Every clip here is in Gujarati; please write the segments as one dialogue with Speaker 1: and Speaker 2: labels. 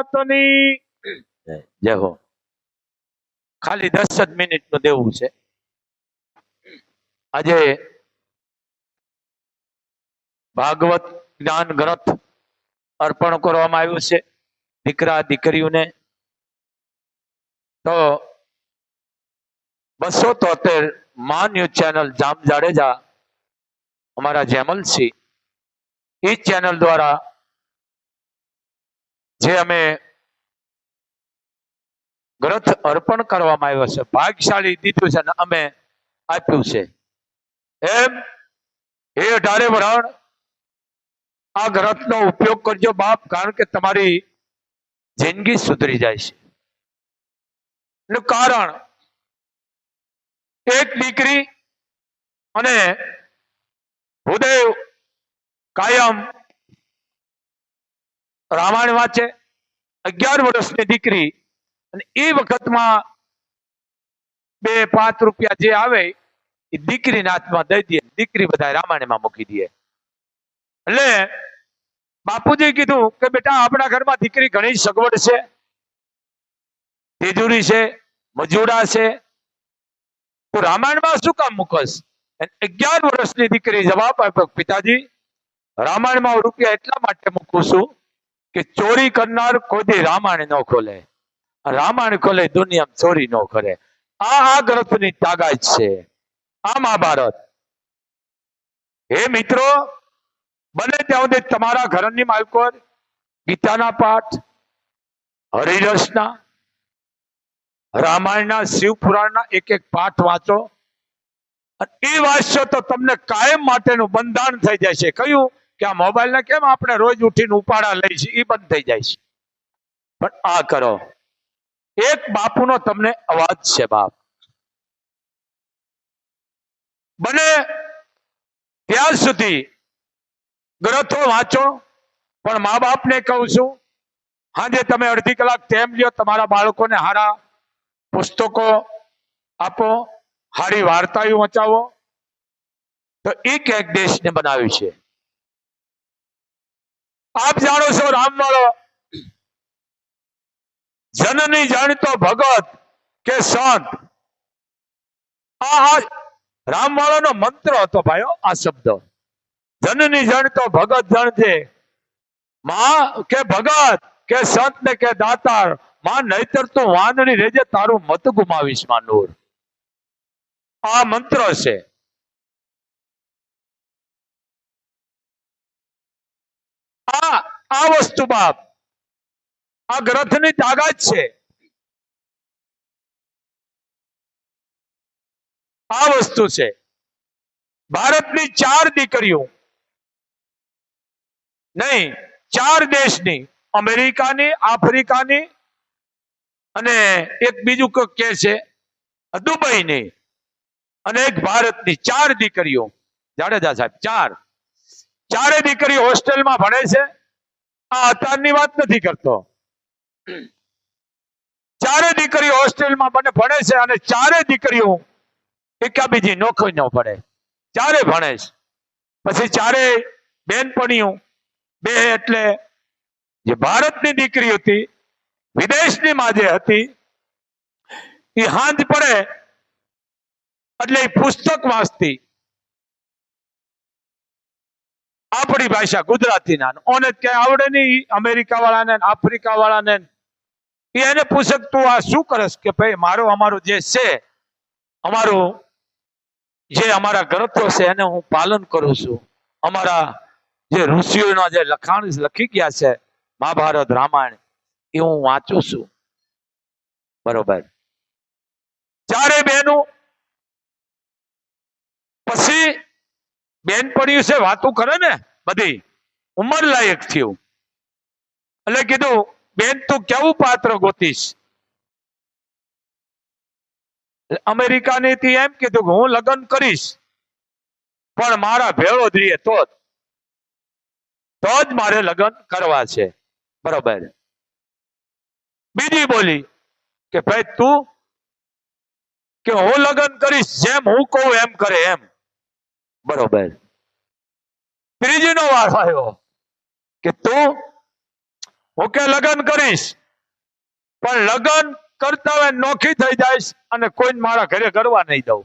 Speaker 1: માતની
Speaker 2: જય હો. ખાલી દસ જ મિનિટનું દેવું છે. આજે ભાગવત જ્ઞાન ગ્રંથ અર્પણ કરવામાં આવ્યું છે. દીકરા દીકરીઓને તો બસો તોતેર મા ન્યૂઝ ચેનલ જામ જાડેજા અમારા જેમલસિંહ એ ચેનલ દ્વારા જે અમે ગ્રંથ અર્પણ કરવામાં આવ્યો છે ભાગશાળી દીધું છે અમે આપ્યું છે. એમ એ અઢારે વરણ આ ગ્રંથનો ઉપયોગ કરજો બાપ, કારણ કે તમારી જિંદગી સુધરી જાય છે. એનું કારણ, એક દીકરી અને ભૂદેવ કાયમ રામાયણ વાંચે, અગિયાર વર્ષની દીકરી, અને એ વખતમાં બે પાંચ રૂપિયા જે આવે, એ દીકરીના હાથમાં દઈ દે, દીકરી બધા રામાયણમાં મૂકી દે. એટલે બાપુજી કીધું કે બેટા, આપણા ઘરમાં દીકરી ઘણી સગવડ છે, તેજુરી છે, મજૂડા છે. તું રામાયણમાં શું કામ મૂકસ અગિયાર વર્ષની દીકરી જવાબ આપ્યો પિતાજી, રામાયણમાં રૂપિયા એટલા માટે મૂકું છું કે ચોરી કરનાર કોઈ રામાયણ ન ખોલે. રામાયણ ખોલે દુનિયા ચોરી ન કરે. આ આ ગ્રંથની તાગાજ છે. આ મહાભારત હે મિત્રો, બને ત્યાં સુધી તમારા ઘરની માલકોર, ગીતાના પાઠ હરિરસના રામાયણના શિવ પુરાણના એક એક પાઠ વાંચો. એ વાંચશો તો તમને કાયમ માટેનું બંધારણ થઈ જશે. કયું? કે આ મોબાઈલ ને કેમ આપણે રોજ ઉઠીને ઉપાડા લઈ છે એ બંધ થઈ જાય છે. પણ આ કરો. એક બાપુનો તમને અવાજ છે બાપ. બને ત્યાં સુધી ગ્રંથો વાંચો. પણ મા બાપને કહું છું, હાજે તમે અડધી કલાક ટેમ લ્યો, તમારા બાળકોને હારા પુસ્તકો આપો, હારી વાર્તાઓ વંચાવો. તો એ ક્યાંક દેશને બનાવ્યું છે. આપ જાણો છો રામવાળો જનની જાણતો ભગત કે સંત? આ રામવાળાનો મંત્ર હતો ભાઈઓ આ શબ્દ. જનની જાણતો ભગત જાણજે. માં કે ભગત કે સંત ને કે દાતાર, માં નહીતર તું વાંદણી રેજે તારું મત ગુમાવીશ, માં નૂર. આ મંત્ર છે. આ આ વસ્તુ બાપ. આ ગ્રંથની તાકાત છે. આ વસ્તુ છે. ભારતની ચાર દીકરીઓ. નહીં, ચાર દેશની. અમેરિકાની, આફ્રિકાની અને એક બીજું કોક કે છે, દુબઈની. અને એક ભારતની. ચાર દીકરીઓ. જાડેજા સાહેબ, ચાર. ચારે દીકરી હોસ્ટેલમાં ભણે છે, આ અત્યારની વાત નથી કરતો. ચારે દીકરીઓ હોસ્ટેલમાં બને ભણે છે અને ચારે દીકરીઓ એકાબીજી નોખી ન પડે ચારે ભણે છે. પછી ચારે બેનપણીઓ, બે એટલે જે ભારતની દીકરી હતી, વિદેશની માં જે હતી એ હાંજ પડે એટલે એ પુસ્તક વાંચતી. આપણી ભાષા ગુજરાતીના. ઓને ક્યાંય આવડે નહીં અમેરિકા વાળાને આફ્રિકા વાળાને એને પૂછક તું આ શું કરસ? કે ભાઈ, મારો અમારું જે છે, અમારું જે અમારા ગ્રંથો છે, એને હું પાલન કરું છું. અમારા જે ઋષિઓના જે લખાણ લખી ગયા છે, મહાભારત, રામાયણ, એ હું વાંચું છું. બરોબર. ચારે બેનું પછી બેનપણીઓ છે, વાતું કરે ને બધી, ઉંમર લાયક થયું. એટલે કીધું, બેન, તું કેવું પાત્ર ગોતીશ? અમેરિકાની થી એમ કીધું કે હું લગ્ન કરીશ, પણ મારા ભેળો જ તો જ તો જ મારે લગ્ન કરવા છે. બરોબર. બીજી બોલી કે, ભાઈ, તું કે હું લગ્ન કરીશ, જેમ હું કહું એમ કરે એમ. બરોબર. ત્રીજીનો વાર આવ્યો કે તું હું લગ્ન કરીશ, પણ લગ્ન કરતા હોય નોખી થઈ જઈશ અને કોઈ મારા ઘરે કરવા નહીં દઉં.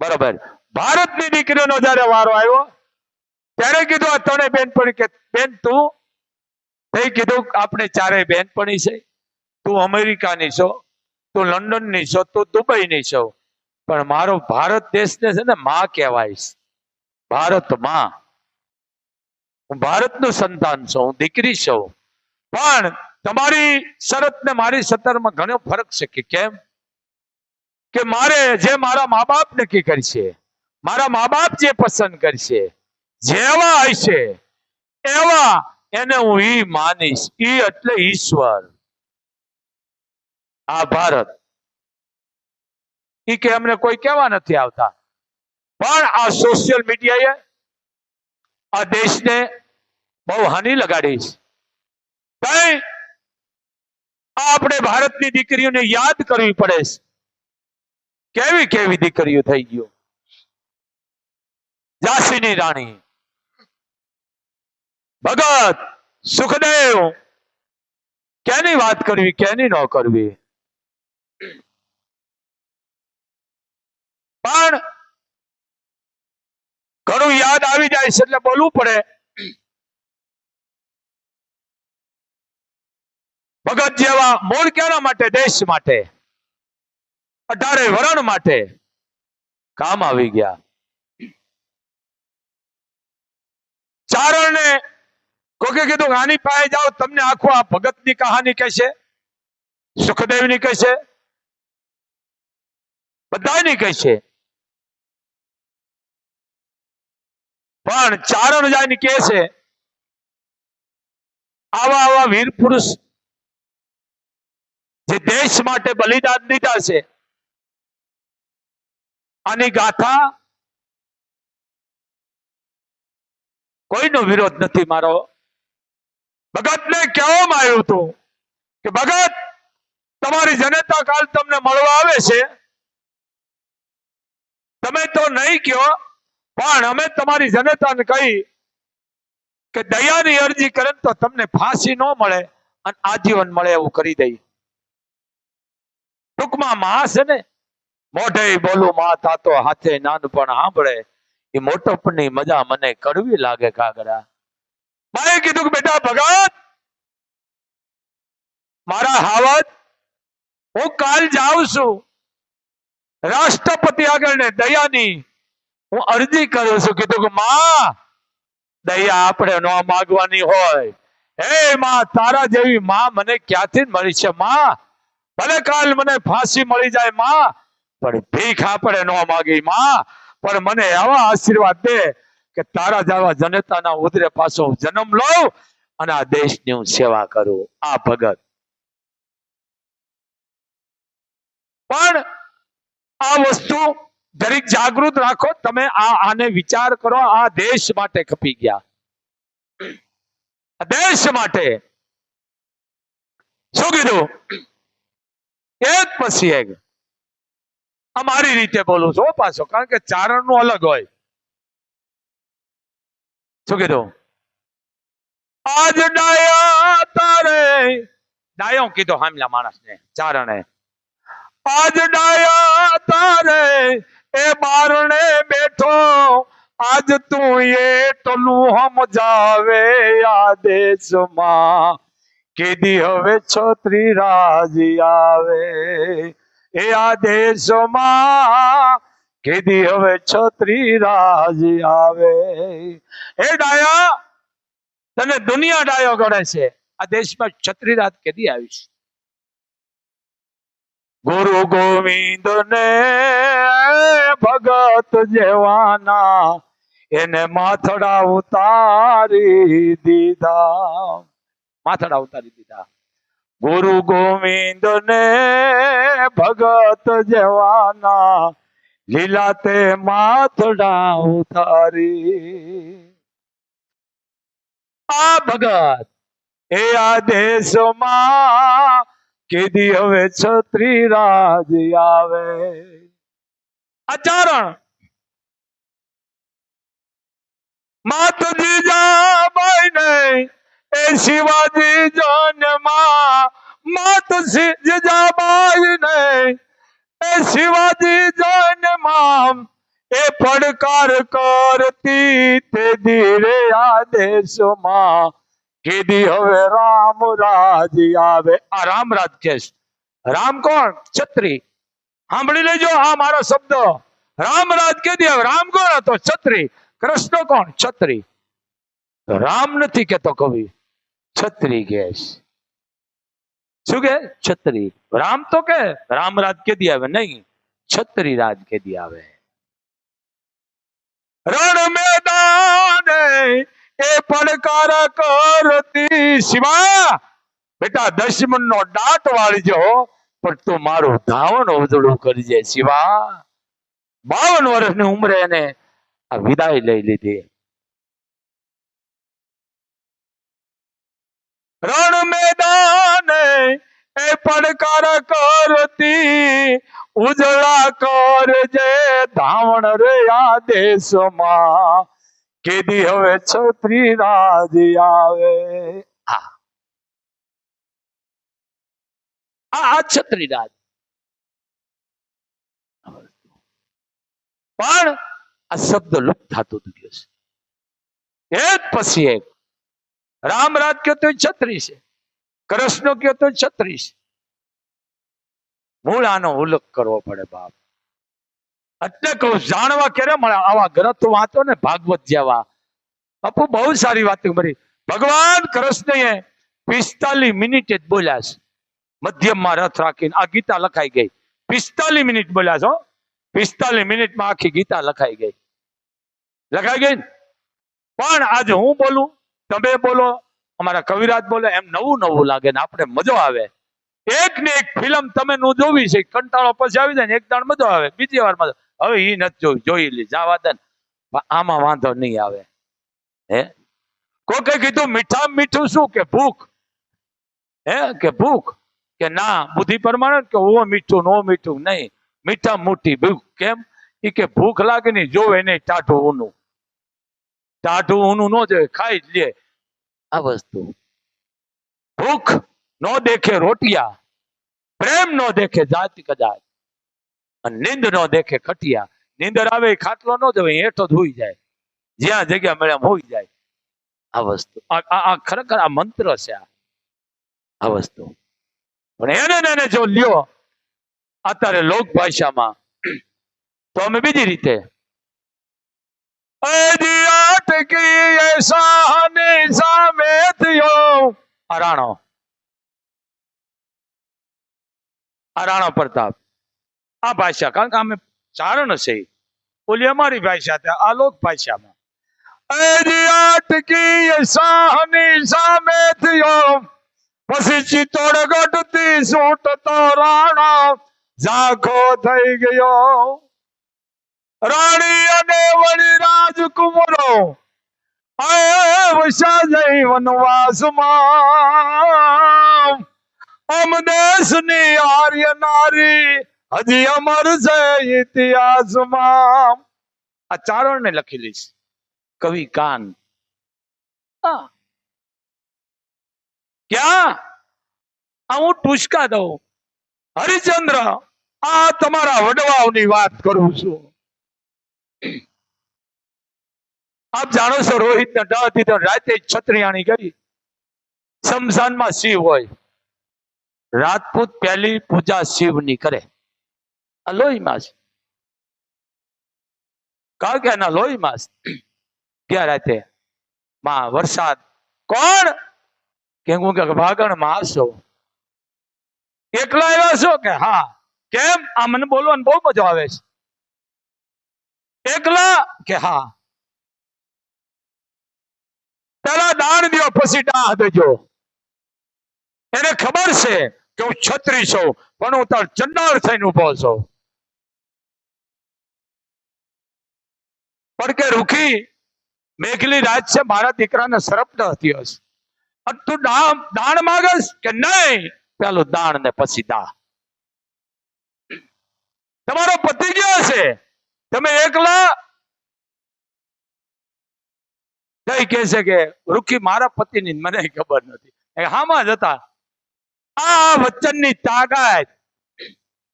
Speaker 2: બરોબર. ભારતની દીકરીનો જયારે વારો આવ્યો, ત્યારે કીધું આ ત્રણે બેનપણી કે બેન તું થઈ કીધું આપણે ચારેય બેનપણી છે, તું અમેરિકાની છો, તું લંડનની છો, તું દુબઈની છો. પણ મારો ભારત દેશને છે ને માં કહેવાય ભારતમાં. હું ભારતનું સંતાન છું, હું દીકરી છું. પણ તમારી શરત ને મારી સતરમાં ઘણો ફરક છે કે કેમ? કે મારે જે મારા મા બાપ નક્કી કરશે, મારા મા બાપ જે પસંદ કરશે, જેવા હશે, એવા એને હું ઈ માનીશ, ઈ એટલે ઈશ્વર. આ ભારત. ઈ કે અમને કોઈ કહેવા નથી આવતા. પણ આ સોશિયલ મીડિયાએ આ દેશને બહુ હાનિ લગાડીશ કઈ આ આપણે ભારતની દીકરીઓને યાદ કરવી પડે છે. કેવી કેવી દીકરીઓ થઈ ગયો? ઝાંસીની રાણી, ભગત, સુખદેવ, કેની વાત કરવી, કેની ન કરવી? પણ ઘણું યાદ આવી જાય છે એટલે બોલવું પડે. ભગત જેવા મૂળ કેના માટે? દેશ માટે. અઢારે વરણ માટે. કામ આવી ગયા. ચારણને કોકે કીધું, આની પાસે જાઓ, તમને આખો આ ભગતની કહાની કહેશે, સુખદેવની કહેશે, બધાની કહેશે. પણ ચારણ જાય કે છે, આવા આવા વીર પુરુષ જે દેશ માટે બલિદાન દીધા છે, આની ગાથા કોઈનો વિરોધ નથી મારો. ભગતને કહેવામાં આવ્યું હતું કે, ભગત, તમારી જનતા કાલ તમને મળવા આવે છે. તમે તો નહીં કયો પણ અમે તમારી જનતાને કહી કે દયાની અરજી કરે તો તમને ફાંસી ન મળે અને આજીવન મળે એવું કરી દઈએ ટૂંકમાં માસ ને? મોઢે બોલું માં તાતો હાથે નાનપણ સાંભળે. એ મોટપની મજા મને કડવી લાગે કાગડા મારે કીધું કે બેટા ભગત, મારા હાવત, હું કાલ જાઉં છું. રાષ્ટ્રપતિ આગળ ને દયાની હું અરજી કરું છું, કીધું કે, માં, દયા આપણે ન માગવાની હોય. હે માં, તારા જેવી માં મને ક્યાંથી મળી છે, માં? ભલે કાલ મને ફાંસી મળી જાય, માં, પણ ભીખ આપણે ન માગી, માં. પણ મને એવા આશીર્વાદ દે કે તારા જેવા જનતાના ઉદરે પાછો જન્મ લઉં અને આ દેશની હું સેવા કરું. આ ભગત. પણ આ વસ્તુ દરેક જાગૃત રાખો, તમે આ આને વિચાર કરો, આ દેશ માટે ખપી ગયા. દેશ માટે. શું કીધું? એક પછી આ રીતે બોલું છું પાછો, કારણ કે ચારણનું અલગ હોય. શું કીધું? આજ ડાયા તારે. ડાયો કીધો હામલા માણસ ને ચારણે. આજ ડાયા તારે. એ બારણે બેઠો, આજ તું એટલું સમજાવે આ દેશમાં કીધી હવે છોતરી રાજી આવે, એ આ દેશમાં કીધી હવે છોતરી રાજી આવે. એ ડાયા, તને દુનિયા ડાયો ગણે છે. આ દેશમાં છત્રી રાત કેદી આવી છે? ગુરુ ગોવિંદ ને ભગત જેવાના એને માથડા ઉતારી દીધા. માથડા ઉતારી દીધા. ગુરુ ગોવિંદ ને ભગત જેવાના લીલા તે માથડા ઉતારી. આ ભગત એ આ દેશમાં કેદી હવે છત્રી રાજ આવે. આચરણ માતજી જાબાઈ ને, એ શિવાજી જન્મા. માત જીજાબાઈ ને, એ શિવાજી જન્મા. એ પડકાર કરતી તે ધીરે આદેશમાં કીધી હવે રામ રાજ આવે આ રામ રાજ કેસ રામ કોણ છત્રી સાંભળી લેજો આ મારો શબ્દ રામ રાજ કેદી આવે રામ કોણ હતો છત્રી કૃષ્ણ કોણ છત્રી રામ નથી કેતો કવિ છત્રી કે છે. શું કે છત્રી રામ તો કે રામ રાજ કેદી આવે નહીં છત્રી રાજ કેદી આવે રણ મેદાને એ પડકાર કરતી. શિવા, બેટા દશમન નો દાંત વાળજો, પણ તું મારું ધાવણ ઉજળું કરજે, શિવા. બાવન વર્ષની ઉંમરે એને આ વિદાય લઈ લીધી. રણ મેદાન એ પડકાર કરતી. ઉજળા કરજે, ધાવણ રે આદેશમાં કેદી હવે છત્રી રાજ આવે. આ આ આ છત્રી રાજ પણ આ શબ્દ લુપ્ત થતો ગયો છે. એક પછી એક. રામ રાજ કયો તો છત્રી છે. કૃષ્ણ કયો તો છત્રી છે. મૂળ આનો ઉલ્લેખ કરવો પડે બાપ. એટલે કહું, જાણવા ક્યારે મળે? આવા ગ્રંથ વાંચો ને ભાગવત જેવા. બાપુ, બહુ સારી વાત કરી ભગવાન કૃષ્ણએ પિસ્તાલીસ મિનિટે જ બોલ્યા છે. મધ્યમમાં રથ રાખીને આ ગીતા લખાઈ ગઈ. પિસ્તાલીસ મિનિટ બોલ્યા છો? પિસ્તાલીસ મિનિટમાં આખી ગીતા લખાઈ ગઈ. લખાઈ ગઈ પણ આજે હું બોલું? તમે બોલો. અમારા કવિરાજ બોલે, એમ નવું નવું લાગે ને આપણે મજો આવે. એક ને એક ફિલ્મ તમે નું જોવી છે. કંટાળો પછી આવી જાય ને એક દાણ મજો આવે. બીજી વાર મજો. હવે એ નથી જોયું જોઈ લે, જવા દે આમાં વાંધો નહીં આવે. હે? કોકે કીધું મીઠા મીઠું શું કે ભૂખ? હે? કે ભૂખ? કે ના, બુદ્ધિ પ્રમાણે કે ઓ મીઠું, નો મીઠું, નહીં. મીઠા મોટી ભૂખ. કેમ? એ કે ભૂખ લાગે નહીં જોવે નહીં ટાઢું ઊનું. ટાઢું ઊનું નો જોવે ખાઈ જ લે. આ વસ્તુ. ભૂખ નો દેખે રોટિયા. પ્રેમ નો દેખે જાતિ કદાચ. અને નીંદ નો દેખે ખટિયા. નીંદર આવે ખાટલો ન જવે હેઠો જ જાય. જ્યાં જગ્યા મળે હોઈ જાય. આ વસ્તુ. આ ખરેખર આ મંત્ર છે આ. વસ્તુ. પણ એને એને જો લ્યો, અત્યારે લોક ભાષામાં, તો અમે બીજી રીતે. અજી અટકી સામે થયો. આ રાણો. આ રાણો પ્રતાપ. આ ભાષા, કારણ કે અમે ચારણ છે ઓલી અમારી ભાષા છે, આ લોક ભાષામાં. અજી સાહની સામે થયો. પછી ચિત્તોડ ગઢતી સૂટતો રાણા ઝાંખો થઈ ગયો. રાણી અને વળી રાજકુમારો વસા જઈ વનવાસમાં. અમ દેશની આર્ય નારી હજી અમર છે ઇતિહાસમાં આ ચારણ ને લખી લઈશ. કવિ કાન. હા. ક્યાં? આ હું ટૂચકા દઉં. હરિચંદ્ર આ તમારા વડવાઓની વાત કરું છું. આપ જાણો છો રોહિત ને ડ દીધો રાતે જ છત્રીયાણી ગઈ. શમશાનમાં શિવ હોય. રાજપૂત પહેલી પૂજા શિવની કરે. આ લોહીમાં છે કારણ કે એના લોહીમાં છે ગયા રાતે માં વરસાદ કોણ કે હું કે ભાગણમાં આવશો એકલા આવ્યા છો કે હા કેમ આ મને બોલવાનું બહુ મજા આવે છે એકલા કે હા પેલા દાન દ્યો પછી દાહ દેજો એને ખબર છે કે હું છત્રી છું પણ હું તાર ચંડાળ થઈને ઊભો છું પણ કે રૂખી, મેઘલી રાત છે, મારા દીકરાને સરપટ હતી હશે. તું દાણ દાણ માગસ કે નહીં? પેલું દાણ ને પછી દા. તમારો પતિ ગયો છે તમે એકલા? કઈ કે છે કે, રૂખી, મારા પતિની મને ખબર નથી. હામાં જ હતા. આ વચનની તાકાત.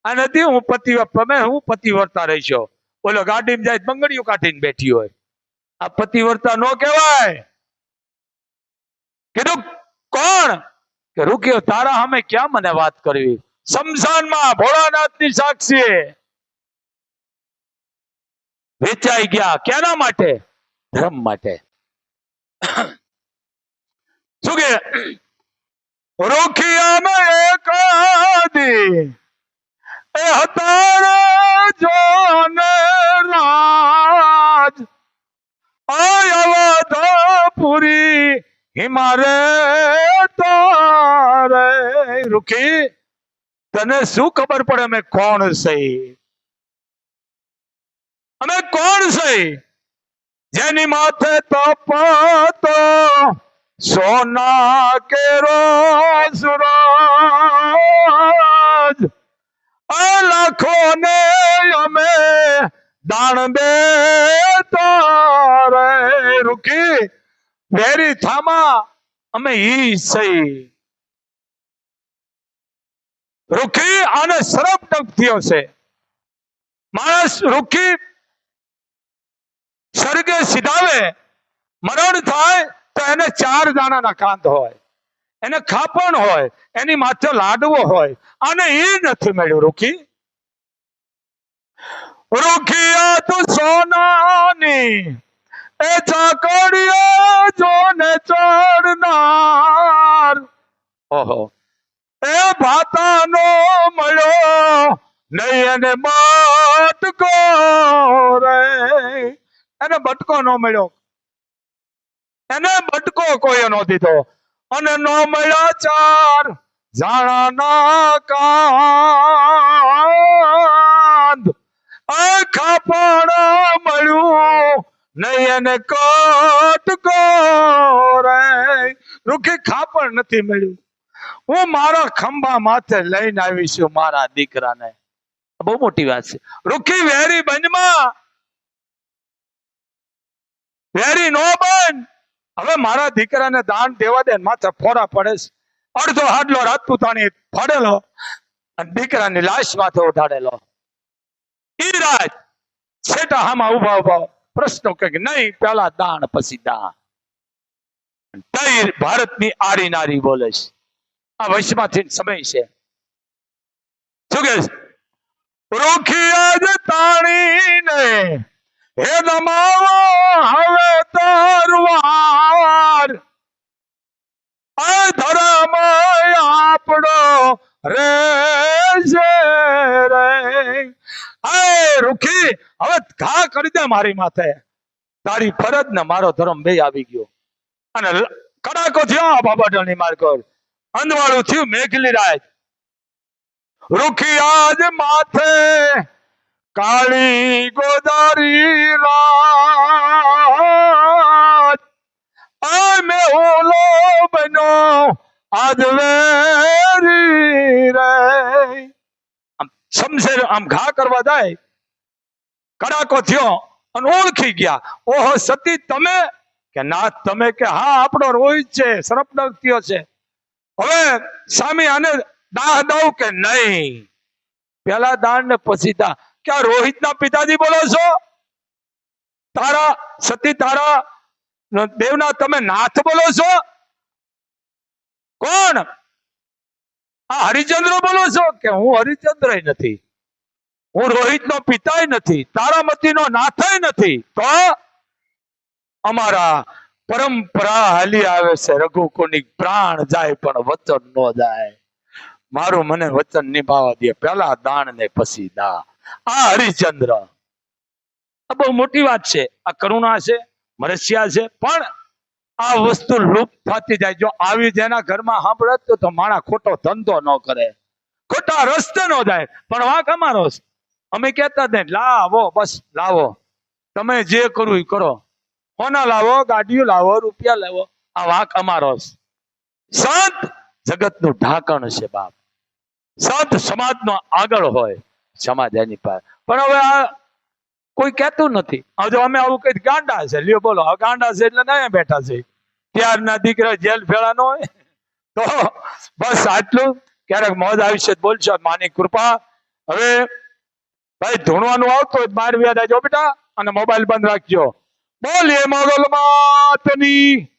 Speaker 2: આ નથી, હું પતિ, તમે હું પતિ વર્તા રહીશો. બોલો ગાડીમાં જાય બંગડીઓ કાઢીને બેઠી હોય. આ પતિવર્તા નો કહેવાય. કીધું, કોણ? કે, રૂક્યો, તારા અમે ક્યાં મને વાત કરવી? શમશાનમાં ભોળાનાથની સાક્ષી. વેચાઈ ગયા. કેના માટે? ધર્મ માટે. શું કે? રોખિયા એક એ હતા જોને રાજ. અવધપુરી, હિમારે તારે. રૂખી, તને શું ખબર પડે અમે કોણ સહી? અમે કોણ સહી? જેની માથે તપતો સોના કેરો સુરજ આ લાખો ને અમે દાણ દે તારે રૂકી વેરી થામા, અમે ઈ સહી. રૂકી અને ટક થયો છે. માણસ રૂકી, સ્વર્ગે સીધાવે. મરણ થાય તો એને ચાર દાણાના કાંત હોય. એને ખાપણ હોય, એની માથે લાડવો હોય, અને એ નથી મળ્યું, રૂખી. રૂખિયા તું સોનાની, એ ચાકડીઓ જોને ચડનાર. ઓહો. એ ભાતાનો મળ્યો નહીં એને બટકો રે. એને બટકો નો મળ્યો. એને બટકો કોઈ નો દીધો. અને ન મળ્યા ચાર. જાણાના કાંદ. આખા પણ મળ્યું. નહીં એને કટકો રે રૂખી ખાપણ નથી મળ્યું. હું મારા ખંભા માથે લઈને આવી છું મારા દીકરાને. બહુ મોટી વાત છે. રૂખી વેરી બંજમાં વેરી નો બન હવે મારા દીકરાને દાન દેવા દે માથે ફોડા પડે છે. અડધો હાડલો રાજપૂતાણી ફાડેલો અને દીકરાની લાશ માથે ઉઠાડેલો ઈ રાજ છેટા હામાં ઊભા ઊભા પ્રશ્નો કે નહીં પેલા દાન, પછી દાન. તઈ ભારતની આરી નારી બોલે છે. આ વૈશ્યમાંથી સમય છે. શું કે રોખી આજ તાણી તાણીને હે નમાવો હવે તરવાર. ધર્મ આપણો રે છે રે. આ રૂખી, હવે ઘા કરી દે મારી માથે. તારી ફરજ ને મારો ધર્મ બે આવી ગયો. અને કડાકો થયો આ બાબાટણની માર્ગોર અંધવાળું થયું, મેઘલી રાત રૂખી આજ માથે કાળી ગોદારી રાત આ ઓલો બનો આજ વેરી રે. આમ સમજે આમ ઘા કરવા જાય. કડાકો થયો અને ઓળખી ગયા. ઓહો સતી, તમે? કે ના તમે કે હા, આપણો રોહિત છે સરપડક થયો છે. હવે સામે આને દાહ દઉં કે નહીં? પેલા દાન ને પછી દાહ. ક્યાં રોહિતના પિતાજી બોલો છો? તારા, સતી તારા દેવના તમે નાથ બોલો છો? કોણ? આ હરિચંદ્ર બોલો છો કે હું હરિચંદ્ર નથી? હું રોહિત નો પિતાય નથી તારામતી નો નાથય નથી. તો અમારા પરંપરા હાલી આવે છે રઘુકુની પ્રાણ જાય પણ વચન નો જાય. મારું મને વચન નિભાવવા દે પેલા દાન ને પછી દા. આ હરિશ્ચંદ્ર. આ બહુ મોટી વાત છે. આ કરુણા છે, મરસિયા છે, પણ આ વસ્તુ લુપ્ત થતી જાય. જો આવી જેના ઘરમાં સાંભળત તો માણા ખોટો ધંધો ન કરે. ખોટા રસ્તે ન જાય. પણ વાંક અમારો અમે કહેતા નહીં, લાવો, બસ લાવો. તમે જે કરવું કરો. હોના લાવો? ગાડીઓ લાવો, રૂપિયા લાવો. આ વાંક અમારો સંત જગતનું ઢાંકણ છે બાપ. સંત સમાજનો આગળ હોય. સમાજ એની પાસે. પણ હવે આ કોઈ કહેતું નથી. હવે અમે આવું કઈ ગાંડા છે, લ્યો બોલો, હવે ગાંડા છે એટલે ના બેઠા છે? ત્યારના દીકરા જેલ ફેળા ન હોય? તો બસ આટલું. ક્યારેક મોજ આવી છે બોલશો માની કૃપા. હવે ભાઈ ધૂણવાનું આવતું હોય બહાર વ્યાજ આવજો બેટા, અને મોબાઈલ બંધ રાખજો. બોલીએ મોગલ માતની.